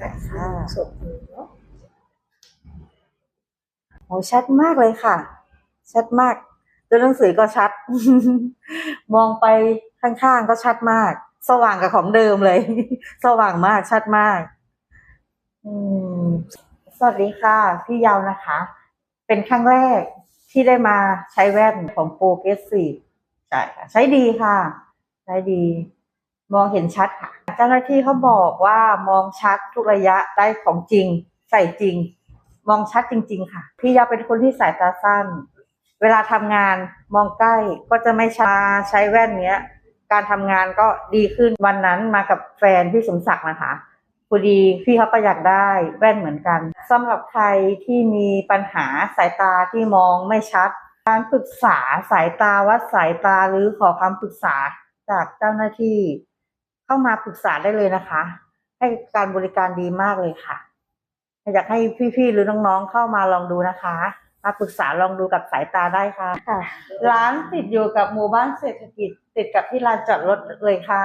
ค่ะสดเนาะโอ้ชัดมากเลยค่ะ ชัดมาก ตัวหนังสือก็ชัด มองไปข้างๆก็ชัดมาก สว่างกับของเดิมเลย สว่างมากชัดมาก อืมสวัสดีค่ะ พี่เยาวนะคะ เป็นครั้งแรกที่ได้มาใช้แว่นของโปรเกสซีใช่ค่ะ ใช้ดีค่ะ ใช้ดี มองเห็นชัดค่ะ เจ้าหน้าที่เขาบอกว่ามองชัดทุกระยะได้ของจริง ใส่จริง มองชัดจริง ๆ ค่ะ พี่ยาเป็นคนที่สายตาสั้น เวลาทำงานมองใกล้ก็จะไม่ช้าใช้แว่นเนี้ย การทำงานก็ดีขึ้นวันนั้นมากับแฟนพี่สมศักดิ์นะคะพอดีพี่เขาก็อยากได้แว่นเหมือนกันสำหรับใครที่มีปัญหาสายตาที่มองไม่ชัด การปรึกษาสายตาวัดสายตาหรือขอคำปรึกษาจากเจ้าหน้าที่ เข้ามาปรึกษาได้เลยนะคะ ให้การบริการดีมากเลยค่ะ อยากให้พี่ๆหรือน้องๆเข้ามาลองดูนะคะ มาปรึกษาลองดูกับสายตาได้ค่ะค่ะร้านติดอยู่กับหมู่บ้านเศรษฐกิจ ติดกับที่ลานจอดรถเลยค่ะ